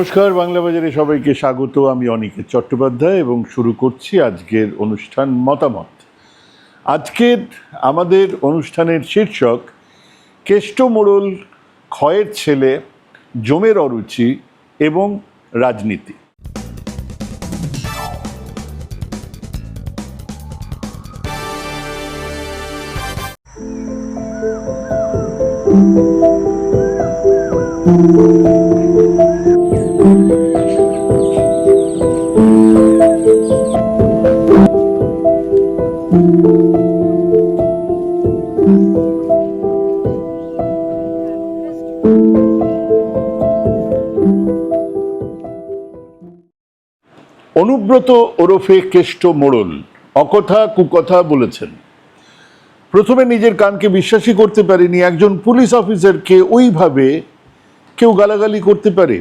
নমস্কার, বাংলা বাজারে সবাইকে স্বাগত। আমি অনিকেত চট্টোপাধ্যায় এবং শুরু করছি আজকের অনুষ্ঠান মতামত। আজকের আমাদের অনুষ্ঠানের শীর্ষক, কেষ্ট মোড়ল ক্ষয়ের ছেলে, জমের অরুচি এবং রাজনীতি। অনুব্রত ওরফে কেষ্ট মোড়ল, অকথা কুকথা বলেছেন। প্রথমে নিজের কানকে বিশ্বাসই করতে পারিনি, একজন পুলিশ অফিসারকে ওইভাবে কেউ গালাগালি করতে পারে।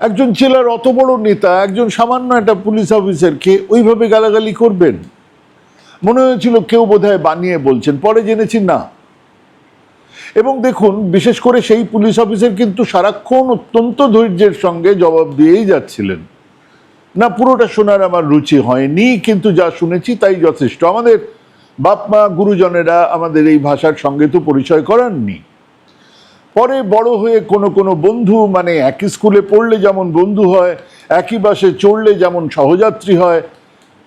একজন জেলার অত বড় নেতা, একজন সামান্য একটা পুলিশ অফিসারকে ওইভাবে গালাগালি করবেন? মনে হয়েছিল কেউ বোধহয় বানিয়ে বলছেন, পরে জেনেছি না। এবং দেখুন, বিশেষ করে সেই পুলিশ অফিসার কিন্তু সারাক্ষণ অত্যন্ত ধৈর্যের সঙ্গে জবাব দিয়েই যাচ্ছিলেন। না, পুরোটা শোনার আমার রুচি হয়নি, কিন্তু যা শুনেছি তাই যথেষ্ট। আমাদের বাপ, মা, গুরুজনেরা আমাদের এই ভাষার সঙ্গে তো পরিচয় করাননি। পরে বড় হয়ে কোনো কোনো বন্ধু মানে একই স্কুলে পড়লে যেমন বন্ধু হয়, একই বাসে চড়লে যেমন সহযাত্রী হয়,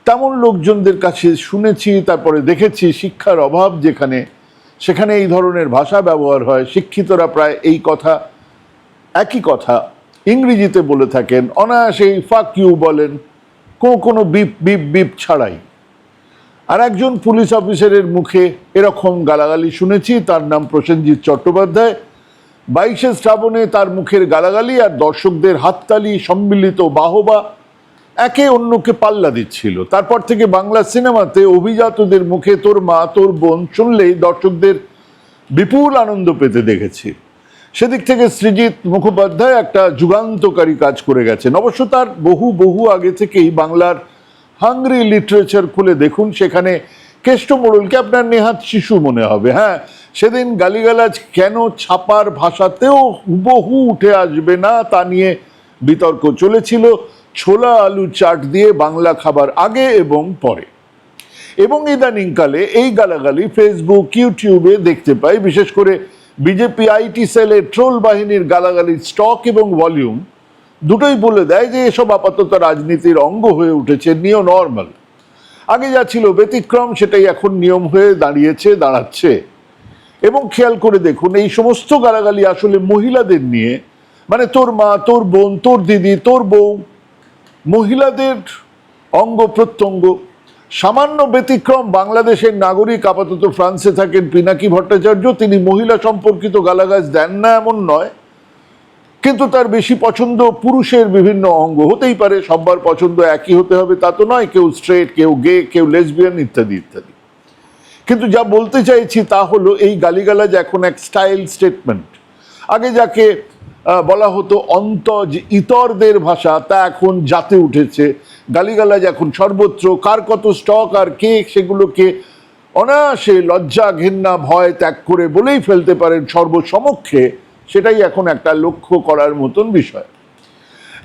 তেমন লোকজনদের কাছে শুনেছি, তারপরে দেখেছি শিক্ষার অভাব যেখানে, সেখানে এই ধরনের ভাষা ব্যবহার হয়, শিক্ষিতরা প্রায় এই কথা, একই কথা ইংরেজিতে বলে থাকেন, অনায়াসেই ফাক ইউ বলেন কোনো কোনো বিপ বিপ বিপ ছাড়াই। আর একজন পুলিশ অফিসারের মুখে এরকম গালাগালি শুনেছি, তার নাম প্রসেনজিৎ চট্টোপাধ্যায়। বাইশে শ্রাবণে তার মুখের গালাগালি আর দর্শকদের হাততালি, সম্মিলিত বাহবা একে অন্যকে পাল্লা দিচ্ছিল। তারপর থেকে বাংলা সিনেমাতে অভিজাতদের মুখে তোর মা, তোর বোন শুনলেই দর্শকদের বিপুল আনন্দ পেতে দেখেছি। সেদিক থেকে সৃজিৎ মুখোপাধ্যায় একটা যুগান্তকারী কাজ করে গেছেন। অবশ্য তার বহু বহু আগে থেকেই বাংলার হাংরি লিটারেচার খুলে দেখুন, সেখানে কেষ্ট মোড়লকে আপনার নেহাত শিশু মনে হবে। হ্যাঁ সেদিন গালিগালাজ কেন ছাপার ভাষাতেও হুবহু উঠে আসবে না তা নিয়ে বিতর্ক চলেছিল। ছোলা আলু চাট দিয়ে বাংলা খাবার আগে এবং পরে। এবং ইদানিংকালে এই গালাগালি ফেসবুক ইউটিউবে দেখতে পাই। বিশেষ করে বিজেপি আইটি সেলের ট্রোল বাহিনীর গালাগালির স্টক এবং ভলিউম দুটোই বলে দেয় যে এসব আপাতত রাজনীতির অঙ্গ হয়ে উঠেছে নিও নর্মাল আগে যা ছিল ব্যতিক্রম, সেটাই এখন নিয়ম হয়ে দাঁড়িয়েছে, দাঁড়াচ্ছে। এবং খেয়াল করে দেখুন, এই সমস্ত গালাগালি আসলে মহিলাদের নিয়ে মানে তোর মা, তোর বোন, তোর দিদি, তোর বউ, মহিলাদের অঙ্গ প্রত্যঙ্গ সামান্য ব্যতিক্রম, বাংলাদেশের নাগরিক আপাতত ফ্রান্সে থাকেন পিনাকি ভট্টাচার্য। তিনি মহিলা সম্পর্কিত গালাগাজ দেন না, এমন নয়। কিন্তু তার বেশি পছন্দ পুরুষের বিভিন্ন অঙ্গ। হতেই পারে সবার পছন্দ একই হতে হবে, তা তো নয়, কেউ স্ট্রেট, কেউ গে, কেউ লেসবিয়ান, ইত্যাদি ইত্যাদি। কিন্তু যা বলতে চাইছি তা হলো, এই গালিগালাজ এখন এক স্টাইল স্টেটমেন্ট। আগে যাকে বলা হতো অন্তজ ইতরদের ভাষা, তা এখন জাতে উঠেছে। গালিগালাজ এখন সর্বত্র, কার কত স্টক আর কে সেগুলোকে অনায়াসে লজ্জা, ঘেন্না, ভয় ত্যাগ করে বলেই ফেলতে পারেন সর্বসমক্ষে, সেটাই এখন একটা লক্ষ্য করার মতন বিষয়।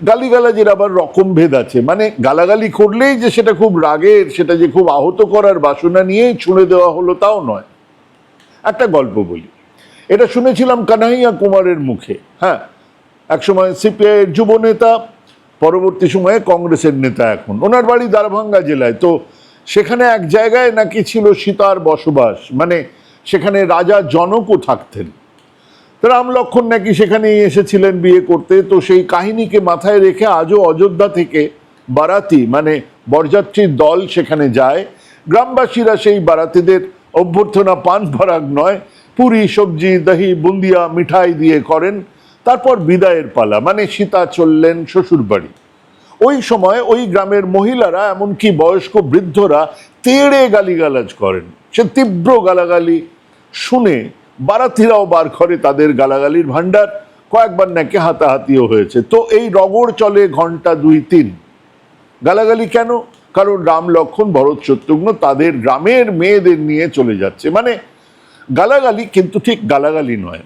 গালিগালাজের আবার রকম ভেদ আছে। মানে গালাগালি করলেই যে সেটা খুব রাগের, সেটা যে খুব আহত করার বাসনা নিয়েই ছুঁড়ে দেওয়া হলো তাও নয়। একটা গল্প বলি। এটা শুনেছিলাম কানাইয়া কুমারের মুখে। হ্যাঁ একসময় সিপিআইয়ের যুব নেতা, পরবর্তী সময়ে কংগ্রেসের নেতা এখন। ওনার বাড়ি দারভাঙ্গা জেলায়। তো সেখানে এক জায়গায় নাকি ছিল সীতার বসবাস মানে সেখানে রাজা জনকও থাকতেন। তো রাম লক্ষণ নাকি সেখানেই এসেছিলেন বিয়ে করতে। তো সেই কাহিনীকে মাথায় রেখে আজও অযোধ্যা থেকে বারাতি মানে বরযাত্রীর দল সেখানে যায়। গ্রামবাসীরা সেই বারাতিদের অভ্যর্থনা পান পরাগ নয়। পুরি, সবজি, দহি, বুন্দিয়া, মিঠাই দিয়ে করেন। তারপর বিদায়ের পালা মানে সীতা চললেন শ্বশুর বাড়ি ওই সময় ওই গ্রামের মহিলারা, এমনকি বয়স্ক বৃদ্ধরা, তেড়ে গালিগালাজ করেন। সে তীব্র গালাগালি শুনে বারাতিরাও বার করে তাদের গালাগালির ভাণ্ডার, কয়েকবার নাকি হাতাহাতিও হয়েছে। তো এই রগড় চলে ঘণ্টা দুই তিন। গালাগালি কেন? কারণ রাম লক্ষণ, ভরত শত্রুঘ্ন তাদের গ্রামের মেয়েদের নিয়ে চলে যাচ্ছে। মানে গালাগালি কিন্তু ঠিক গালাগালি নয়।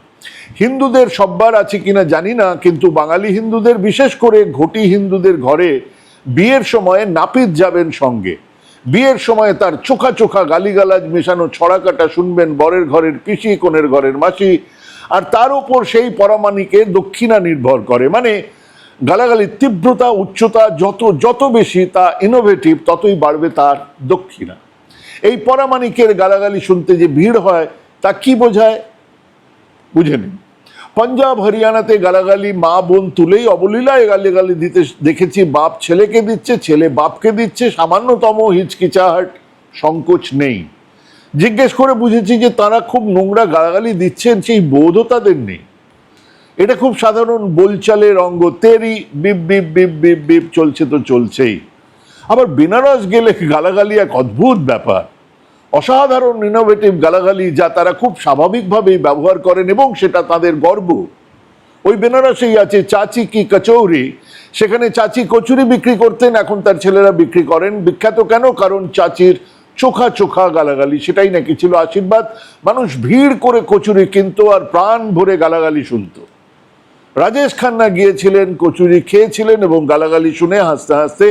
হিন্দুদের সব্বার আছে কিনা জানি না, কিন্তু বাঙালি হিন্দুদের, বিশেষ করে ঘটি হিন্দুদের ঘরে বিয়ের সময় নাপিত যাবেন সঙ্গে। বিয়ের সময় তার চোখা চোখা গালিগালাজ মেশানো ছড়াকাটা শুনবেন বরের ঘরের পিসি কোণের ঘরের মাসি, আর তার উপর সেই পরমাণিকে দক্ষিণা নির্ভর করে। মানে গালাগালির তীব্রতা, উচ্চতা যত যত বেশি তা ইনোভেটিভ ততই বাড়বে তার দক্ষিণা। এই পরামানিকের গালাগালি শুনতে যে ভিড় হয়, তা কি বোঝায়? বুঝে নিন পাঞ্জাব, হরিয়ানাতে গালাগালি, মা বোন তুলেই অবলীলায় গালিগালি দিতে দেখেছি, বাপ ছেলেকে দিচ্ছে, ছেলে বাপকে দিচ্ছে, সামান্যতম হিচকিচাহাট সংকোচ নেই। জিজ্ঞেস করে বুঝেছি যে তারা খুব নোংরা গালাগালি দিচ্ছেন, সেই বোধও তাদের নেই। এটা খুব সাধারণ বোলচালের অঙ্গ, তেরি, beep beep beep beep beep, চলছে তো চলছেই। আবার বেনারস গেলে গালাগালি এক অদ্ভুত ব্যাপার। অসাধারণ ইনোভেটিভ গালাগালি যা তারা খুব স্বাভাবিকভাবেই ব্যবহার করেন এবং সেটা তাদের গর্ব। ওই বেনারসেই আছে চাচি কি কচৌরি। সেখানে চাচি কচুরি বিক্রি করতেন, এখন তার ছেলেরা বিক্রি করেন। বিখ্যাত কেন? কারণ চাচির চোখা চোখা গালাগালি, সেটাই নাকি ছিল আশীর্বাদ। মানুষ ভিড় করে কচুরি কিনতো আর প্রাণ ভরে গালাগালি শুনতো। রাজেশ খান্না গিয়েছিলেন, কচুরি খেয়েছিলেন এবং গালাগালি শুনে হাসতে হাসতে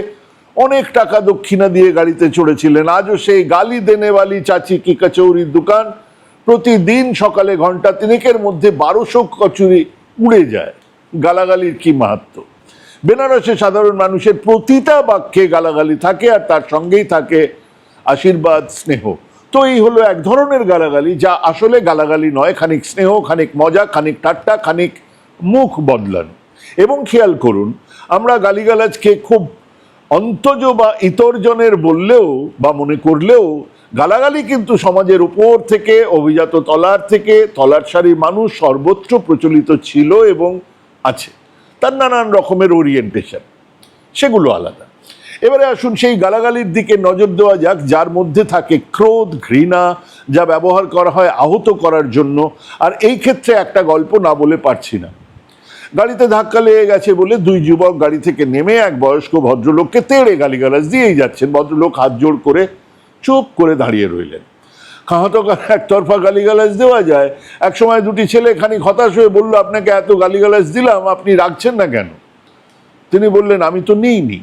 অনেক টাকা দক্ষিণা দিয়ে গাড়িতে চড়েছিলেন। আজও সেই গালি দেনেওয়ালি চাচি কি কচৌরির দোকান। প্রতিদিন সকালে ঘণ্টা তিনেকের মধ্যে বারোশো কচুরি উড়ে যায়। গালাগালির কি মাহাত্ম? বেনারসে সাধারণ মানুষের প্রতিটা বাক্যে গালাগালি থাকে আর তার সঙ্গেই থাকে আশীর্বাদ, স্নেহ। তো এই হলো এক ধরনের গালাগালি যা আসলে গালাগালি নয়। খানিক স্নেহ, খানিক মজা, খানিক ঠাট্টা, খানিক মুখ বদলানো। এবং খেয়াল করুন, আমরা গালিগালাজকে খুব অন্তজ বা ইতরজনের বললেও বা মনে করলেও গালাগালি কিন্তু সমাজের উপর থেকে, অভিজাত তলার থেকে, তলার সারির মানুষ সর্বত্র প্রচলিত ছিল এবং আছে। তার নানান রকমের ওরিয়েন্টেশন সেগুলো আলাদা। এবারে আসুন সেই গালাগালির দিকে নজর দেওয়া যাক, যার মধ্যে থাকে ক্রোধ, ঘৃণা, যা ব্যবহার করা হয় আহত করার জন্য। আর এই ক্ষেত্রে একটা গল্প না বলে পারছি না। গাড়িতে ধাক্কা লেগে গেছে বলে দুই যুবক গাড়ি থেকে নেমে এক বয়স্ক ভদ্রলোককে তেড়ে গালিগালাজ দিয়েই যাচ্ছেন। ভদ্রলোক হাত জোড় করে চুপ করে দাঁড়িয়ে রইলেন। খাহাতকার একতরফা গালিগালাজ দেওয়া যায়। এক সময় দুটি ছেলে খানিক হতাশ হয়ে বলল, আপনাকে এত গালিগালাজ দিলাম, আপনি রাখছেন না কেন? তিনি বললেন, আমি তো নিইনি।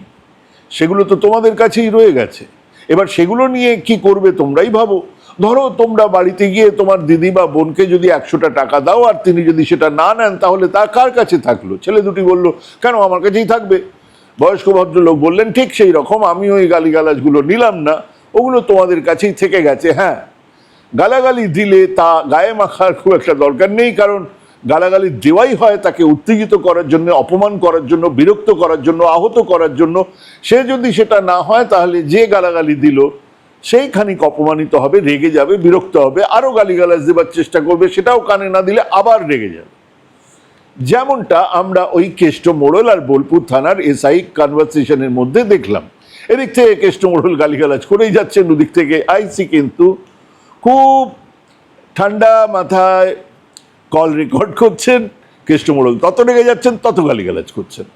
সেগুলো তো তোমাদের কাছেই রয়ে গেছে। এবার সেগুলো নিয়ে কি করবে তোমরাই ভাবো। ধরো তোমরা বাড়িতে গিয়ে তোমার দিদি বা বোনকে যদি একশোটা টাকা দাও আর তিনি যদি সেটা না নেন, তাহলে তা কার কাছে থাকল? ছেলে দুটি বলল, কেন আমার কাছেই থাকবে? বয়স্ক ভদ্রলোক বললেন, ঠিক সেই রকম আমি ওই গালিগালাজগুলো নিলাম না। ওগুলো তোমাদের কাছেই থেকে গেছে। হ্যাঁ গালাগালি দিলে তা গায়ে মাখার খুব একটা দরকার নেই, কারণ গালাগালি দেওয়াই হয় তাকে উত্তেজিত করার জন্য, অপমান করার জন্য, বিরক্ত করার জন্য, আহত করার জন্য। সে যদি সেটা না হয়, তাহলে যে গালাগালি দিল সেই খানিক অপমানিত হবে, রেগে যাবে, বিরক্ত হবে আরও গালিগালাজ দেবার চেষ্টা করবে, সেটাও কানে না দিলে আবার রেগে যাবে। যেমনটা আমরা ওই কেষ্ট মোড়ল আর বোলপুর থানার এসআই কনভারসেশনের মধ্যে দেখলাম। এদিক থেকে কেষ্ট মোড়ল গালিগালাজ করেই যাচ্ছেন ওদিক থেকে আইসি কিন্তু খুব ঠান্ডা মাথায় কল রেকর্ড করছেন কেষ্টমোড়ল তত রেগে যাচ্ছেন, তত গালিগালাজ করছেন।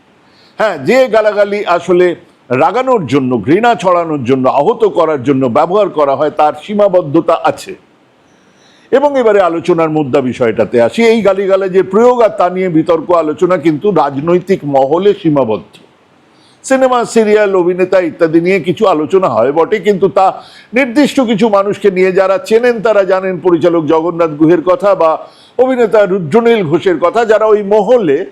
হ্যাঁ যে গালাগালি আসলে রাগানোর জন্য, ঘৃণা ছড়ানোর জন্য, আহত করার জন্য ব্যবহার করা হয়, তার সীমাবদ্ধতা আছে। এবং এবারে আলোচনার মুদ্রা বিষয়টাতে আসি। এই গালিগালাজের প্রয়োগ আর তা নিয়ে বিতর্ক আলোচনা কিন্তু রাজনৈতিক মহলে সীমাবদ্ধ। সিনেমা, সিরিয়াল, অভিনেতা ইত্যাদি নিয়ে কিছু আলোচনা হয়, বটে, কিন্তু তা নির্দিষ্ট কিছু মানুষকে নিয়ে যারা চেনেন তারা জানেন পরিচালক জগন্নাথ গুহের কথা বা অভিনেতা রুদ্রনীল ঘোষের কথা, যারা ওই মহলে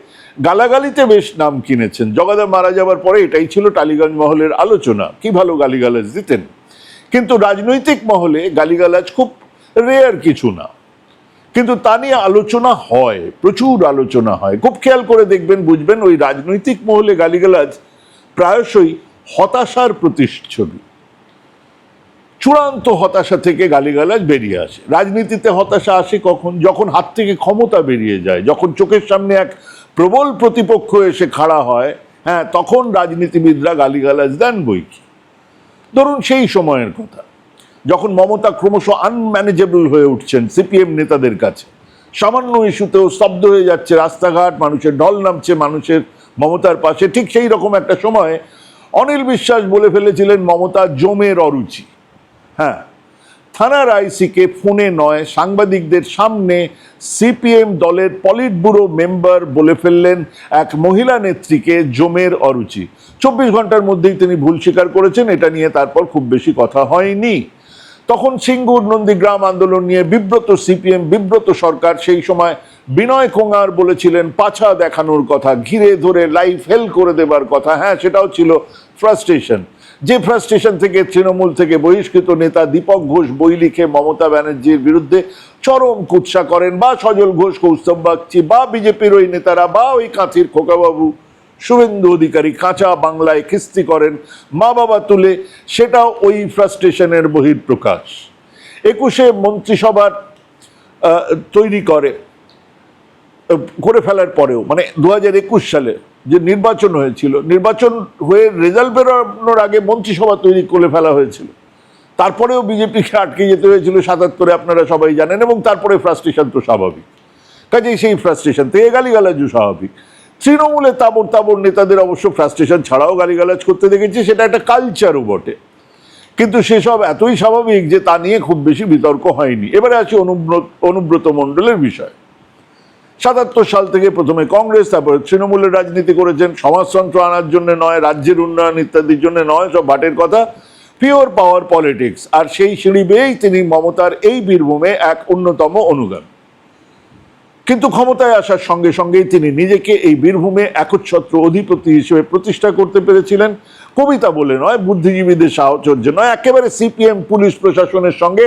গালাগালিতে বেশ নাম কিনেছেন। জগাদা মারা যাবার পরে এটাই ছিল টালিগঞ্জ মহলের আলোচনা। কি ভালো গালিগালাজ দিতেন। কিন্তু রাজনৈতিক মহলে গালিগালাজ খুব রেয়ার কিছু না। কিন্তু তা নিয়ে আলোচনা হয়, প্রচুর আলোচনা হয়। খুব খেয়াল করে দেখবেন, বুঝবেন, ওই রাজনৈতিক মহলে গালিগালাজ প্রায়শই হতাশার প্রতিচ্ছবি। চূড়ান্ত হতাশা থেকে গালিগালাজ বেরিয়ে আসে। রাজনীতিতে হতাশা আসে কখন? যখন হাত থেকে ক্ষমতা বেরিয়ে যায়, যখন চোখের সামনে এক প্রবল প্রতিপক্ষ এসে খাড়া হয় হ্যাঁ তখন রাজনীতিবিদরা গালিগালাজ দেন বই কি ধরুন সেই সময়ের কথা। যখন মমতা ক্রমশ আনম্যানেজেবল হয়ে উঠছেন সিপিএম নেতাদের কাছে, সামান্য ইস্যুতেও স্তব্ধ হয়ে যাচ্ছে রাস্তাঘাট, মানুষের ঢল নামছে, মানুষের মমতার পাশে। ঠিক সেই রকম একটা সময় অনিল বিশ্বাস বলে ফেলেছিলেন মমতা জমের অরুচি। হ্যাঁ থানার আইসিকে ফোনে নয়, সাংবাদিকদের সামনে সিপিএম দলের পলিট ব্যুরো মেম্বার বলে ফেললেন এক মহিলা নেত্রীকে জমের অরুচি। চব্বিশ ঘণ্টার মধ্যেই তিনি ভুল স্বীকার করেছেন, এটা নিয়ে তারপর খুব বেশি কথা হয়নি। তখন সিঙ্গুর নন্দীগ্রাম আন্দোলন নিয়ে বিব্রত সিপিএম, বিব্রত সরকার, সেই সময় বিনয় কোঙার বলেছিলেন, পাছা দেখানোর কথা, ঘিরে ধরে লাইফ হেল করে দেবার কথা। হ্যাঁ সেটাও ছিল ফ্রাস্ট্রেশন যে ফ্রাস্ট্রেশন থেকে তৃণমূল থেকে বহিষ্কৃত নেতা দীপক ঘোষ বই লিখে মমতা ব্যানার্জির বিরুদ্ধে চরম কুৎসা করেন বা সজল ঘোষ, কৌস্তব বাগচি বা বিজেপির ওই নেতারা বা ওই কাঁথির খোকাবাবু। শুভেন্দু অধিকারী কাঁচা বাংলায় কিস্তি করেন, মা বাবা তুলে, সেটাও ওই ফ্রাস্ট্রেশনের বহিঃপ্রকাশ। একুশে মন্ত্রিসভার তৈরি করে করে ফেলার পরেও মানে দু সালে। যে নির্বাচন হয়েছিল, নির্বাচন হয়ে রেজাল্ট বেরোনোর আগে মন্ত্রিসভা তৈরি করে ফেলা হয়েছিল। তারপরেও বিজেপিকে আটকে যেতে হয়েছিল সাতাত্তরে, আপনারা সবাই জানেন, এবং তারপরে ফ্রাস্ট্রেশন তো স্বাভাবিক। কাজেই সেই ফ্রাস্ট্রেশন থেকে গালিগালাজও স্বাভাবিক। তৃণমূলে তাবর তাবর নেতাদের অবশ্য ফ্রাস্ট্রেশন ছাড়াও গালিগালাজ করতে দেখেছি, সেটা একটা কালচারও বটে। কিন্তু সেসব এতই স্বাভাবিক যে তা নিয়ে খুব বেশি বিতর্ক হয়নি। এবারে আছে অনুব্রত অনুব্রত মণ্ডলের বিষয়। সাতাত্তর সাল থেকে প্রথমে কংগ্রেস, তারপরে তৃণমূলের রাজনীতি করেছেন, সমাজতন্ত্র আনার জন্য নয়, রাজ্যের উন্নয়ন ইত্যাদির জন্য নয়, সব ভাটের কথা। পিওর পাওয়ার পলিটিক্স, আর সেই সিঁড়ি বেয়েই তিনি মমতার এই বীরভূমে এক অন্যতম অনুগামী। কিন্তু ক্ষমতায় আসার সঙ্গে সঙ্গেই তিনি নিজেকে এই বীরভূমে একচ্ছত্র অধিপতি হিসেবে প্রতিষ্ঠা করতে পেরেছিলেন। কবিতা বলে নয়, বুদ্ধিজীবীদের সাহচর্য নয়, একেবারে সিপিএম, পুলিশ প্রশাসনের সঙ্গে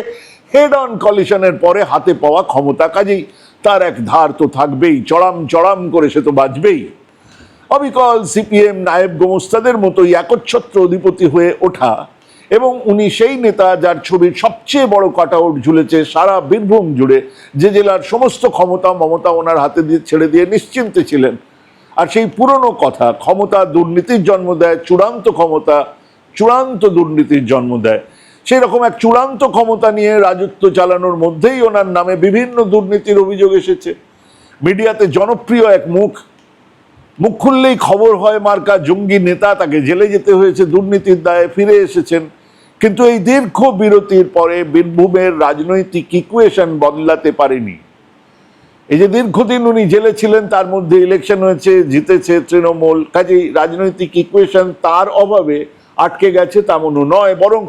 হেড অন কলিশনের পরে হাতে পাওয়া ক্ষমতা কাজেই তার এক ধার তো থাকবেই, চড়াম চড়াম করে সে তো বাঁচবেই। অবিকল সিপিএম নায়েব গোমস্তাদের মতোই একচ্ছত্র অধিপতি হয়ে ওঠা এবং উনি সেই নেতা যার ছবির সবচেয়ে বড় কাটআউট ঝুলেছে সারা বীরভূম জুড়ে, যে জেলার সমস্ত ক্ষমতা মমতা ওনার হাতে দিয়ে ছেড়ে দিয়ে নিশ্চিন্তে ছিলেন। আর সেই পুরনো কথা, ক্ষমতা দুর্নীতির জন্ম দেয় চূড়ান্ত ক্ষমতা, চূড়ান্ত দুর্নীতির জন্ম দেয়। সেই রকম এক চূড়ান্ত ক্ষমতা নিয়ে রাজত্ব চালানোর মধ্যেই ওনার নামে বিভিন্ন দুর্নীতির অভিযোগ এসেছে। মিডিয়াতে জনপ্রিয় এক মুখ। মুখ খুললেই খবর হয় মার্কা জঙ্গি নেতা তাকে জেলে যেতে হয়েছে, দুর্নীতির দায়ে ফিরে এসেছেন। কিন্তু এই দীর্ঘ বিরতির পরে বীরভূমের রাজনৈতিক ইকুয়েশন বদলাতে পারেনি। এই যে দীর্ঘদিন উনি জেলে ছিলেন, তার মধ্যে ইলেকশন হয়েছে, জিতেছে তৃণমূল, কাজেই রাজনৈতিক ইকুয়েশন তার অভাবে আটকে গেছে তেমনও নয়, বরং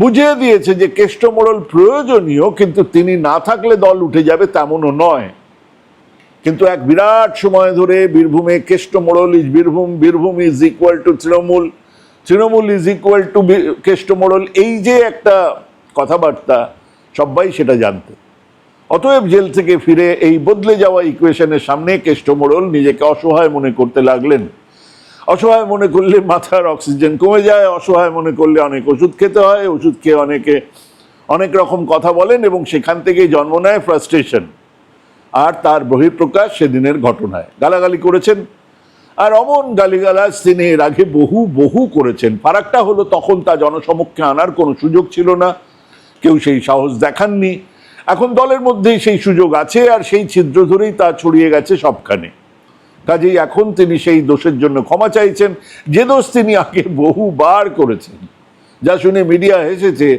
বুঝিয়ে দিয়েছে যে কেষ্টমোড়ল প্রয়োজনীয়, কিন্তু তিনি না থাকলে দল উঠে যাবে তেমনও নয়। কিন্তু এক বিরাট সময় ধরে বীরভূমে Keshtomorol is Birbhum Birbhum is equal to Trinamool Trinamool is equal to Keshtomorol, এই যে একটা কথাবার্তা, সবাই সেটা জানতেন অতএব জেল থেকে ফিরে এই বদলে যাওয়া ইকুয়েশনের সামনে কেষ্টমোড়ল নিজেকে অসহায় মনে করতে লাগলেন। অসহায় মনে করলে মাথার অক্সিজেন কমে যায়, অসহায় মনে করলে অনেক ওষুধ খেতে হয়, ওষুধ খেয়ে অনেকে অনেক রকম কথা বলেন এবং সেখান থেকেই জন্ম নেয় ফ্রাস্ট্রেশন আর তার বহিঃপ্রকাশ সেদিনের ঘটনায়। গালাগালি করেছেন। আর অমন গালিগালাজ তিনি এর আগে বহু বহু করেছেন। ফারাকটা হলো তখন তা জনসমক্ষে আনার কোনো সুযোগ ছিল না। কেউ সেই সাহস দেখাননি। এখন দলের মধ্যেই সেই সুযোগ আছে আর সেই ছিদ্র ধরেই তা ছড়িয়ে গেছে সবখানে। কাজেই এখন তিনি সেই দোষের জন্য ক্ষমা চাইছেন। যে দোষ তিনি আগে বহুবার করেছেন। যা শুনে মিডিয়া হেসেছে,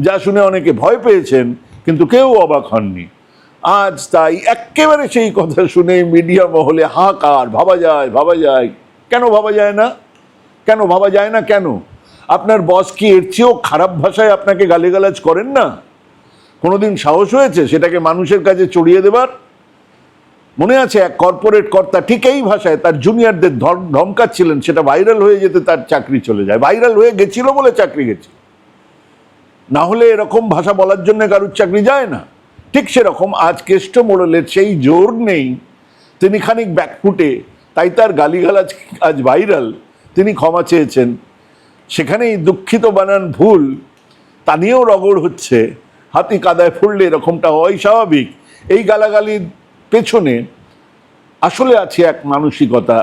যা শুনে অনেকে ভয় পেয়েছেন, কিন্তু কেউ অবাক হননি। আজ তাই একেবারে সেই কথা শুনে মিডিয়া মহলে হাহাকার, ভাবা যায় ভাবা যায়। কেন ভাবা যায় না? কেন ভাবা যায় না কেন? আপনার বস কি এর চেয়েও খারাপ ভাষায় আপনাকে গালিগালাজ করেন না? কোনোদিন সাহস হয়েছে সেটাকে মানুষের কাছে চড়িয়ে দেবার? মনে আছে এক কর্পোরেট কর্তা ঠিক এই ভাষায় তার জুনিয়রদের ধমকাচ্ছিলেন, সেটা ভাইরাল হয়ে যেতে তার চাকরি চলে যায়। ভাইরাল হয়ে গেছিল বলে চাকরি গেছে। না হলে এরকম ভাষা বলার জন্য কারুর চাকরি যায় না। ঠিক সেরকম আজ কেষ্ট মোড়লের সেই জোর নেই। তিনি খানিক ব্যাকফুটে, তাই তার গালিগালাজ আজ ভাইরাল তিনি ক্ষমা চেয়েছেন। সেখানেই দুঃখিত বানান ভুল। তা নিয়েও রগড় হচ্ছে। হাতি কাদায় ফুললে এরকমটা হয় স্বাভাবিক। এই গালাগালির পেছনে আসলে আছে এক মানসিকতা,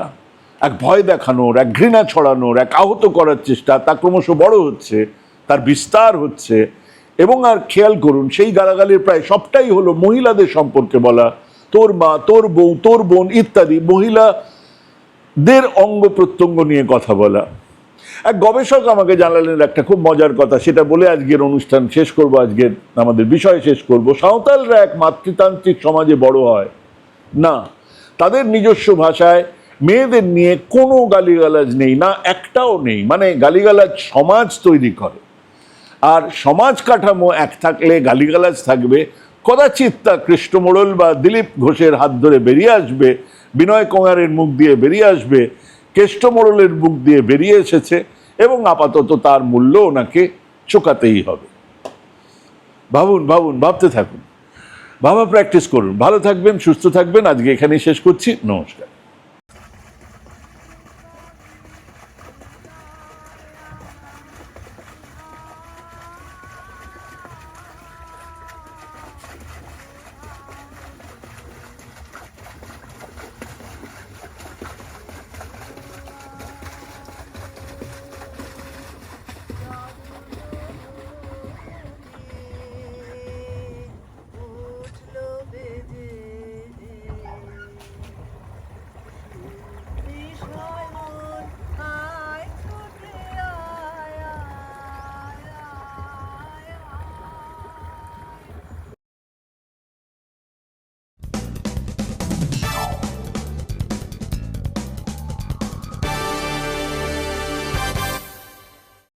এক ভয় দেখানোর, এক ঘৃণা ছড়ানোর, এক আহত করার চেষ্টা, তা ক্রমশ বড় হচ্ছে, তার বিস্তার হচ্ছে এবং আর খেয়াল করুন, সেই গালাগালির প্রায় সবটাই হলো মহিলাদের সম্পর্কে বলা, তোর মা, তোর বউ, তোর বোন ইত্যাদি মহিলাদের অঙ্গ প্রত্যঙ্গ নিয়ে কথা বলা। এক গবেষক আমাকে জানালেন একটা খুব মজার কথা, সেটা বলে আজকের অনুষ্ঠান শেষ করব, আজকের আমাদের বিষয় শেষ করব। সাঁওতালরা এক মাতৃতান্ত্রিক সমাজে বড় হয়। না, তাদের নিজস্ব ভাষায় মেয়েদের নিয়ে কোনো গালিগালাজ নেই না, একটাও নেই। মানে গালিগালাজ সমাজ তৈরি করে। আর সমাজ কাঠামো এক থাকলে গালিগালাজ থাকবে। কদাচিৎ তা কৃষ্ণমোড়ল বা দিলীপ ঘোষের হাত ধরে বেরিয়ে আসবে, বিনয় কুমারের মুখ দিয়ে বেরিয়ে আসবে। কেষ্ট বুক দিয়ে বেরিয়ে এসেছে এবং আপাতত তার মূল্য ওনাকে চোকাতেই হবে। ভাবুন ভাবুন, ভাবতে থাকুন। ভাবা প্র্যাকটিস করুন। ভালো থাকবেন, সুস্থ থাকবেন। আজকে এখানেই শেষ করছি। নমস্কার।